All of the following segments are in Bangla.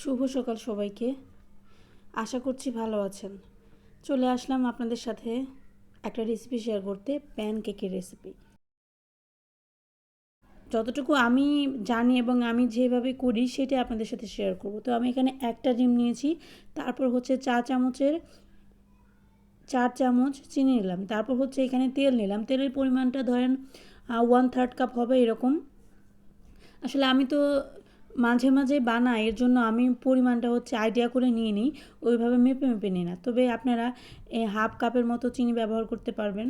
শুভ সকাল সবাইকে। আশা করছি ভালো আছেন। চলে আসলাম আপনাদের সাথে একটা রেসিপি শেয়ার করতে প্যান কেকের রেসিপি যতটুকু আমি জানি এবং আমি যেভাবে করি সেটা আপনাদের সাথে শেয়ার করব। তো আমি এখানে একটা ডিম নিয়েছি, তারপর হচ্ছে চা চামচের, চার চামচ চিনি নিলাম। তারপর হচ্ছে এখানে তেল নিলাম। তেলের পরিমাণটা ধরেন ওয়ান থার্ড কাপ হবে এরকম। আসলে আমি তো মাঝে মাঝে বানাই, এর জন্য আমি পরিমাণটা হচ্ছে আইডিয়া করে নিয়ে নিই, ওইভাবে মেপে মেপে নিই না। তবে আপনারা হাফ কাপের মতো চিনি ব্যবহার করতে পারবেন।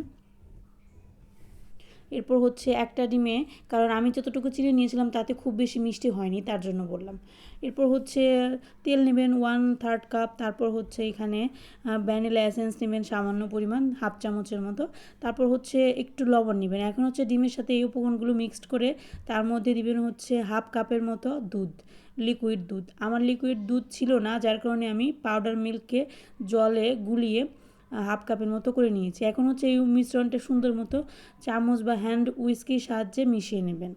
এরপর হচ্ছে একটা ডিমে, কারণ আমি যতটুকু চিনি নিয়েছিলাম তাতে খুব বেশি মিষ্টি হয়নি, তার জন্য বললাম। এরপর হচ্ছে তেল নেবেন ওয়ান থার্ড কাপ তারপর হচ্ছে এখানে ভ্যানিলা এসেন্স নেবেন সামান্য পরিমাণ হাফ চামচের মতো। তারপর হচ্ছে একটু লবণ নেবেন। এখন হচ্ছে ডিমের সাথে এই উপকরণগুলো মিক্সড করে তার মধ্যে দিবেন হচ্ছে হাফ কাপের মতো দুধ লিকুইড দুধ। আমার লিকুইড দুধ ছিল না, যার কারণে আমি পাউডার মিল্ককে জলে গুলিয়ে হাফ কাপের মতো করে নিয়েছি। এখন হচ্ছে এই মিশ্রণটা সুন্দর মতো চামচ বা হ্যান্ড উইস্কির সাহায্যে মিশিয়ে নেবেন।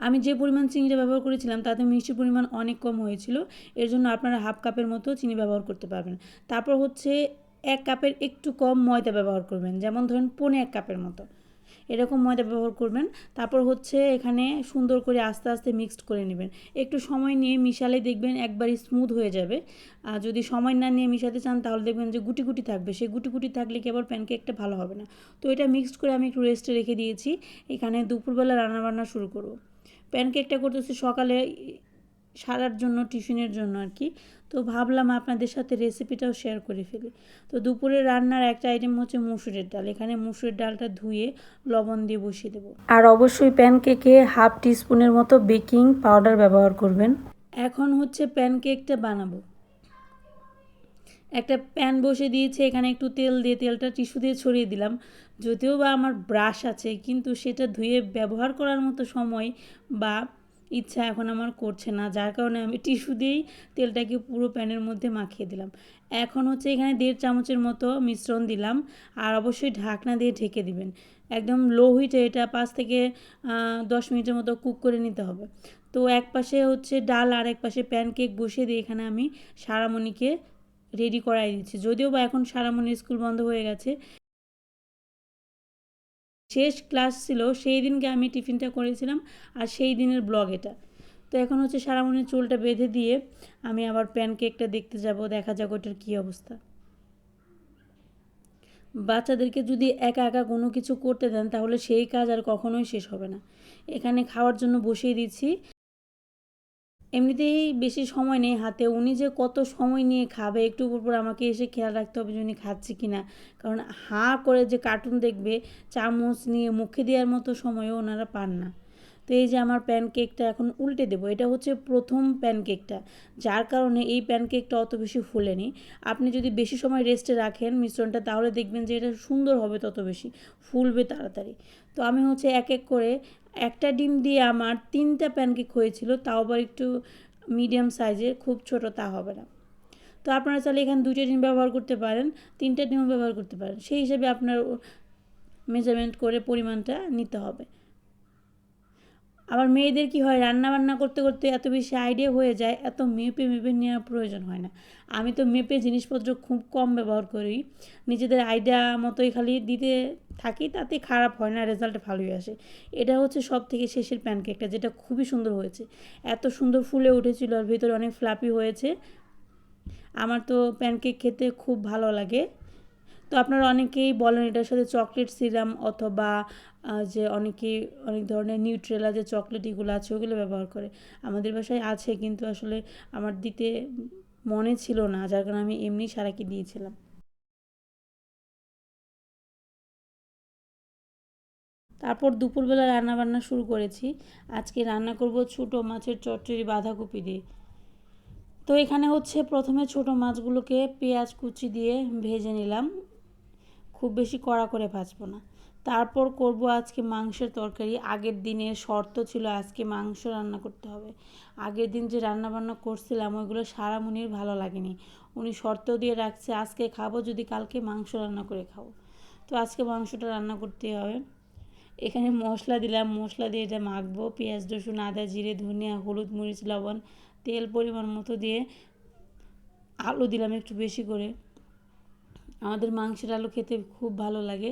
আমি যে পরিমাণ চিনিটা ব্যবহার করেছিলাম, তাতে মিষ্টির পরিমাণ অনেক কম হয়েছিল। এর জন্য আপনারা হাফ কাপের মতো চিনি ব্যবহার করতে পারবেন। তারপর হচ্ছে এক কাপের একটু কম ময়দা ব্যবহার করবেন, যেমন ধরেন পনে এক কাপের মতো। এরকম ময়দা ব্যবহার করবেন। তারপর হচ্ছে এখানে সুন্দর করে আস্তে আস্তে মিক্সড করে নেবেন। একটু সময় নিয়ে মিশালে দেখবেন একবারই স্মুথ হয়ে যাবে। আর যদি সময় না নিয়ে মিশাতে চান, তাহলে দেখবেন যে গুটি গুটি থাকবে। সেই গুটি গুটি থাকলে কি আবার প্যানকেকটা ভালো হবে না। তো এটা মিক্সড করে আমি একটু রেস্টে রেখে দিয়েছি। এখানে দুপুরবেলা রান্নাবান্না শুরু করব। প্যানকেকটা করতেছি সকালে সারার জন্য টিফিনের জন্য আর কি। তো ভাবলাম আপনাদের সাথে রেসিপিটাও শেয়ার করে ফেলি। তো দুপুরে রান্নার একটা আইটেম হচ্ছে মুসুরের ডাল। এখানে মুসুরের ডালটা ধুয়ে লবণ দিয়ে বসিয়ে দেবো। আর অবশ্যই প্যানকেকে হাফ টিস্পুনের মতো বেকিং পাউডার ব্যবহার করবেন। এখন হচ্ছে প্যানকেকটা বানাবো। একটা প্যান বসে দিয়েছে এখানে একটু তেল দিয়ে তেলটা টিস্যু দিয়ে ছড়িয়ে দিলাম। যদিও বা আমার ব্রাশ আছে কিন্তু সেটা ধুয়ে ব্যবহার করার মতো সময় বা ইচ্ছা এখন আমার করছে না। যার কারণে আমি টিস্যু দিয়েই তেলটাকে পুরো প্যানের মধ্যে মাখিয়ে দিলাম। এখন হচ্ছে এখানে দেড় চামচের মতো মিশ্রণ দিলাম আর অবশ্যই ঢাকনা দিয়ে ঢেকে দিবেন। একদম লো হিটে এটা পাঁচ থেকে দশ মিনিটের মতো কুক করে নিতে হবে। তো এক পাশে হচ্ছে ডাল আর এক পাশে প্যানকেক বসিয়ে দিয়ে এখানে আমি সারামণিকে রেডি করাই দিচ্ছি। যদিও বা এখন সারামণির স্কুল বন্ধ হয়ে গেছে শেষ ক্লাস ছিল, সেই দিনকে আমি টিফিনটা করেছিলাম আর সেই দিনের ব্লগ এটা। তো এখন হচ্ছে সারামণির চুলটা বেঁধে দিয়ে আমি আবার প্যানকেকটা দেখতে যাব, দেখা যাক ওটার কী অবস্থা। বাচ্চাদেরকে যদি একা একা কোনো কিছু করতে দেন, তাহলে সেই কাজ আর কখনোই শেষ হবে না। এখানে খাওয়ার জন্য বসিয়ে দিচ্ছি। এমনিতেই বেশি সময় নেই হাতে। উনি যে কত সময় নিয়ে খাবে, একটু উপর আমাকে এসে খেয়াল রাখতে হবে যে উনি খাচ্ছে কি না কারণ হাঁ করে যে কার্টুন দেখবে, চামচ নিয়ে মুখে দেওয়ার মতো সময়ও ওনারা পান না। তো এই যে আমার প্যানকেকটা এখন উল্টে দেবো, এটা হচ্ছে প্রথম প্যানকেকটা যার কারণে এই প্যানকেকটা অত বেশি ফুলেনি। আপনি যদি বেশি সময় রেস্টে রাখেন মিশ্রণটা, তাহলে দেখবেন যে এটা সুন্দর হবে তত বেশি, ফুলবে তাড়াতাড়ি। তো আমি হচ্ছে এক এক করে একটা ডিম দিয়ে আমার তিনটা প্যানকেক হয়েছিল, তাও আবার একটু মিডিয়াম সাইজের খুব ছোট তা হবে না। তো আপনারা চাইলে এখানে দুইটা ডিম ব্যবহার করতে পারেন, তিনটা ডিমও ব্যবহার করতে পারেন। সেই হিসেবে আপনার মেজারমেন্ট করে পরিমাণটা নিতে হবে। আবার মেয়েদের কি হয় রান্না বান্না করতে করতে এত বেশি আইডিয়া হয়ে যায়, এত মেপে মেপে নেওয়ার প্রয়োজন হয় না। আমি তো মেপে জিনিসপত্র খুব কম ব্যবহার করি। নিজেদের আইডিয়া মতোই খালি দিতে থাকি, তাতে খারাপ হয় না রেজাল্ট ভালোই আসে। এটা হচ্ছে সব থেকে শেষের প্যানকেকটা যেটা খুবই সুন্দর হয়েছে। এত সুন্দর ফুলে উঠেছিল আর ভিতরে অনেক ফ্লাপি হয়েছে। আমার তো প্যানকেক খেতে খুব ভালো লাগে। তো আপনারা অনেকেই বলেন এটার সাথে চকলেট সিরাম অথবা যে অনেকে অনেক ধরনের নিউট্রেলা যে চকলেট এগুলো আছে, ওগুলো ব্যবহার করে। আমাদের বাসায় আছে কিন্তু আসলে আমার দিতে মনে ছিল না, যার কারণে আমি এমনি সারাকে দিয়েছিলাম। তারপর দুপুরবেলা রান্না বান্না শুরু করেছি। আজকে রান্না করব ছোটো মাছের চচ্চড়ি বাঁধাকপি দিয়ে। তো এখানে হচ্ছে প্রথমে ছোট মাছগুলোকে পেঁয়াজ কুচি দিয়ে ভেজে নিলাম। খুব বেশি কড়া করে ভাজবো না। তারপর করব আজকে মাংসের তরকারি। আগের দিনের শর্ত ছিল আজকে মাংস রান্না করতে হবে। আগের দিন যে রান্না বান্না করছিলাম, ওইগুলো সারা মুনির ভালো লাগেনি। উনি শর্ত দিয়ে রাখছে, আজকে খাব, যদি কালকে মাংস রান্না করে খাব। তো আজকে মাংসটা রান্না করতে হবে। এখানে মশলা দিলাম। মশলা দিয়ে এটা মাখবো। পেঁয়াজ, রসুন, আদা, জিরে, ধনিয়া, হলুদ, মরিচ, লবণ, তেল পরিমাণ মতো দিয়ে আলু দিলাম একটু বেশি করে। আমাদের মাংসের আলু খেতে খুব ভালো লাগে।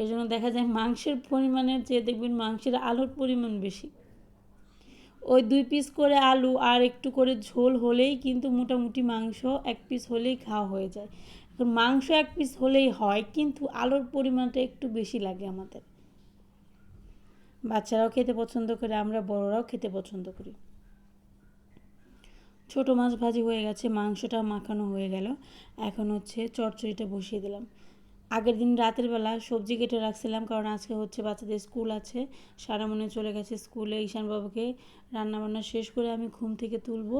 এই জন্য দেখা যায় মাংসের পরিমাণের চেয়ে দেখবেন মাংসের আলুর পরিমাণ বেশি। ওই দুই পিস করে আলু আর একটু করে ঝোল হলেই কিন্তু মোটামুটি মাংস এক পিস হলেই খাওয়া হয়ে যায়। মাংস এক পিস হলেই হয়, কিন্তু আলুর পরিমাণটা একটু বেশি লাগে আমাদের। বাচ্চারাও খেতে পছন্দ করে আমরা বড়রাও খেতে পছন্দ করি। ছোট মাছ ভাজি হয়ে গেছে, মাংসটা মাখানো হয়ে গেল। এখন হচ্ছে চচ্চড়িটা বসিয়ে দিলাম। আগের দিন রাতের বেলা সবজি কেটে রাখছিলাম, কারণ আজকে হচ্ছে বাচ্চাদের স্কুল আছে। সারা মনে চলে গেছে স্কুলে ঈশানবাবুকে রান্নাবান্না শেষ করে আমি ঘুম থেকে তুলবো।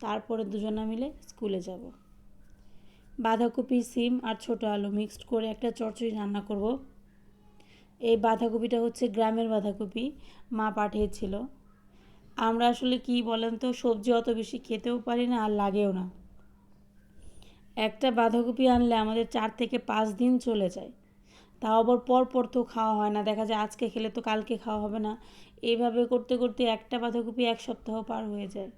তারপরে দুজনা মিলে স্কুলে যাব। বাঁধাকপি, সিম আর ছোটো আলু মিক্সড করে একটা চচ্চড়ি রান্না করব। এই বাঁধাকপিটা হচ্ছে গ্রামের বাঁধাকপি, মা পাঠিয়েছিল। আমরা আসলে কি বলেন তো, সবজি অত বেশি খেতেও পারি না আর লাগেও না। একটা বাঁধাকপি আনলে আমাদের চার থেকে পাঁচ দিন চলে যায়। তা আবার পর পর তো খাওয়া হয় না, দেখা যায় আজকে খেলে তো কালকে খাওয়া হবে না। এইভাবে করতে করতে একটা বাঁধাকপি এক সপ্তাহ পার হয়ে যায়।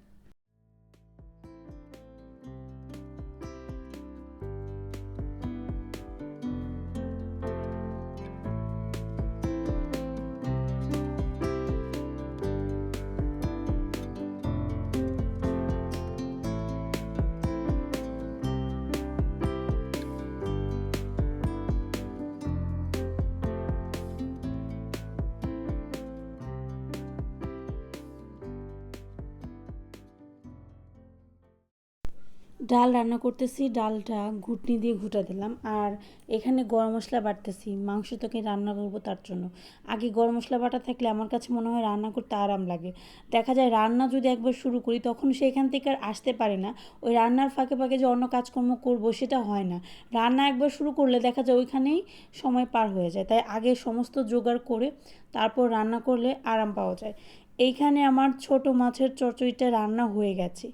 ডাল রান্না করতেছি, ডালটা ঘুটনি দিয়ে ঘুটা দিলাম। আর এখানে গরম মশলা বাটতেছি, মাংস তোকে রান্না করব তার জন্য। আগে গরম মশলা বাটা থাকলে আমার কাছে মনে হয় রান্না করতে আরাম লাগে। দেখা যায় রান্না যদি একবার শুরু করি, তখন সেখান থেকে আর আসতে পারে না। ওই রান্নার ফাঁকে ফাঁকে যে অন্য কাজকর্ম করব, সেটা হয় না। রান্না একবার শুরু করলে দেখা যায় ওইখানেই সময় পার হয়ে যায়। তাই আগে সমস্ত জোগাড় করে তারপর রান্না করলে আরাম পাওয়া যায়। এইখানে আমার ছোট মাছের চচ্চড়িটা রান্না হয়ে গেছে।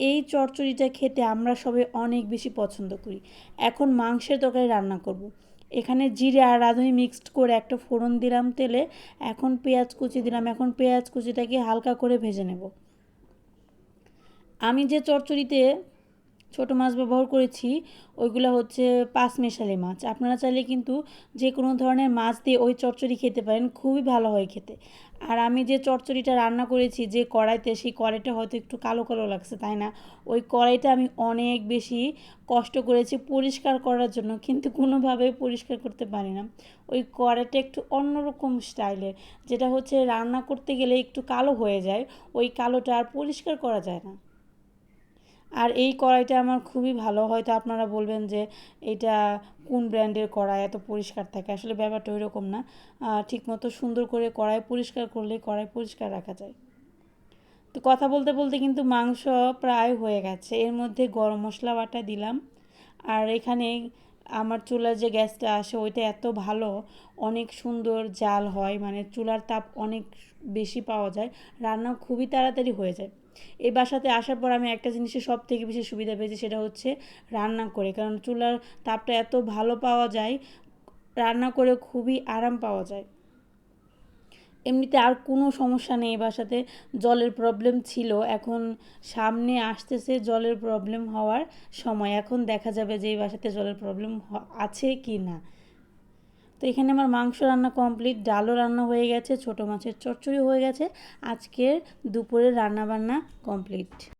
এই চচ্চড়িটা খেতে আমরা সবে অনেক বেশি পছন্দ করি। এখন মাংসের তরকারি রান্না করব। এখানে জিরে আর রাঁধুনি মিক্সড করে একটা ফোড়ন দিলাম তেলে, এখন পেঁয়াজ কুচি দিলাম। এখন পেঁয়াজ কুচিটাকে হালকা করে ভেজে নেব। আমি যে চচ্চড়িতে ছোট মাছ ব্যবহার করেছি, ওইগুলো হচ্ছে পাঁচ মেশালি মাছ। আপনারা চাইলে কিন্তু যে কোনো ধরনের মাছ দিয়ে ওই চচ্চড়ি খেতে পারেন, খুবই ভালো হয় খেতে। আর আমি যে চচ্চড়িটা রান্না করেছি, যে কড়াইতে, সেই কড়াইটা হয়তো একটু কালো কালো লাগছে, তাই না? ওই কড়াইটা আমি অনেক বেশি কষ্ট করেছি পরিষ্কার করার জন্য, কিন্তু কোনোভাবেই পরিষ্কার করতে পারি না। ওই কড়াইটা একটু অন্যরকম স্টাইলের, যেটা হচ্ছে রান্না করতে গেলে একটু কালো হয়ে যায়, ওই কালোটা আর পরিষ্কার করা যায় না। আর এই কড়াইটা আমার খুবই ভালো হয়তো আপনারা বলবেন যে এটা কোন ব্র্যান্ডের কড়াই? এত পরিষ্কার থাকে। আসলে ব্যাপারটা ওই রকম না ঠিকমতো সুন্দর করে কড়াই পরিষ্কার করলে কড়াই পরিষ্কার রাখা যায়। তো কথা বলতে বলতে কিন্তু মাংস প্রায় হয়ে গেছে। এর মধ্যে গরম মশলা বাটা দিলাম। আর এখানে আমার চুলার যে গ্যাসটা আসে, ওইটা এত ভালো, অনেক সুন্দর জাল হয়। মানে চুলার তাপ অনেক বেশি পাওয়া যায়। রান্না খুবই তাড়াতাড়ি হয়ে যায়। এই বাসাতে আসার পর আমি একটা জিনিসের সব থেকে বেশি সুবিধা পেয়েছি, সেটা হচ্ছে রান্না করে। কারণ চুলার তাপটা এত ভালো পাওয়া যায়, রান্না করে খুবই আরাম পাওয়া যায়। এমনিতে আর কোনো সমস্যা নেই বাসাতে জলের প্রবলেম ছিল। এখন সামনে আসতেছে জলের প্রবলেম হওয়ার সময়। এখন দেখা যাবে যে এই বাসাতে জলের প্রবলেম আছে কি না। তো এখানে আমার মাংস রান্না কমপ্লিট, ডালও রান্না হয়ে গেছে, ছোট মাছের চচ্চড়ি হয়ে গেছে, আজকের দুপুরের রান্নাবান্না কমপ্লিট।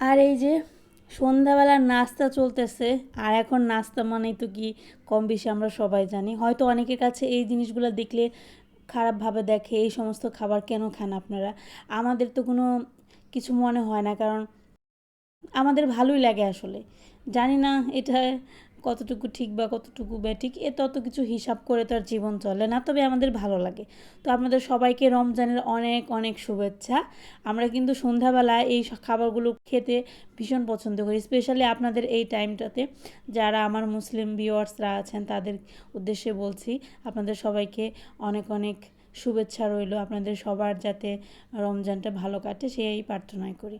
আর এই যে সন্ধ্যাবেলার নাস্তা চলতেছে, আর এখন নাস্তা মানেই তো কি কম বেশি আমরা সবাই জানি। হয়তো অনেকের কাছে এই জিনিসগুলো দেখলে খারাপভাবে দেখে এই সমস্ত খাবার কেন খান আপনারা? আমাদের তো কোনো কিছু মনে হয় না, কারণ আমাদের ভালোই লাগে আসলে। জানি না এটা কতটুকু ঠিক বা কতটুকু ব্যাঠিক, এ তত কিছু হিসাব করে তো আর জীবন চলে না, তবে আমাদের ভালো লাগে। তো আপনাদের সবাইকে রমজানের অনেক অনেক শুভেচ্ছা। আমরা কিন্তু সন্ধ্যাবেলায় এই খাবারগুলো খেতে ভীষণ পছন্দ করি, স্পেশালি আপনাদের এই টাইমটাতে। যারা আমার মুসলিম ভিউয়ার্সরা আছেন, তাদের উদ্দেশ্যে বলছি, আপনাদের সবাইকে অনেক অনেক শুভেচ্ছা রইল। আপনাদের সবার যাতে রমজানটা ভালো কাটে, সেই প্রার্থনাই করি।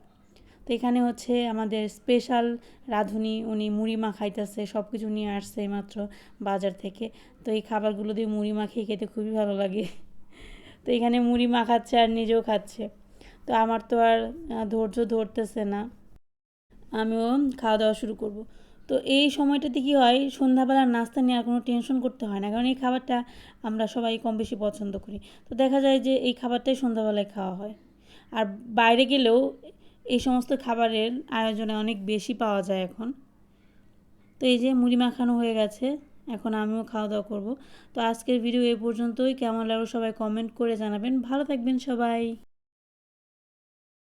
তো এখানে হচ্ছে আমাদের স্পেশাল রাঁধুনি, উনি মুড়ি মাখাইতেছে সব কিছু নিয়ে আসছে মাত্র বাজার থেকে। তো এই খাবারগুলো দিয়ে মুড়ি মাখিয়ে খেতে খুবই ভালো লাগে। তো এখানে মুড়ি মাখাচ্ছে আর নিজেও খাচ্ছে। তো আমার তো আর ধৈর্য ধরতেছে না। আমিও খাওয়া দাওয়া শুরু করব। তো এই সময়টাতে কী হয়, সন্ধ্যাবেলার নাস্তা নিয়ে আর কোনো টেনশন করতে হয় না, কারণ এই খাবারটা আমরা সবাই কম বেশি পছন্দ করি। তো দেখা যায় যে এই খাবারটাই সন্ধ্যাবেলায় খাওয়া হয়। আর বাইরে গেলেও এই সমস্ত খাবারের আয়োজনে অনেক বেশি পাওয়া যায় এখন। তো এই যে মুড়ি মাখানো হয়ে গেছে, এখন আমিও খাওয়া দাওয়া করব। তো আজকের ভিডিও এ পর্যন্তই। কেমন লাগল সবাই কমেন্ট করে জানাবেন। ভালো থাকবেন সবাই।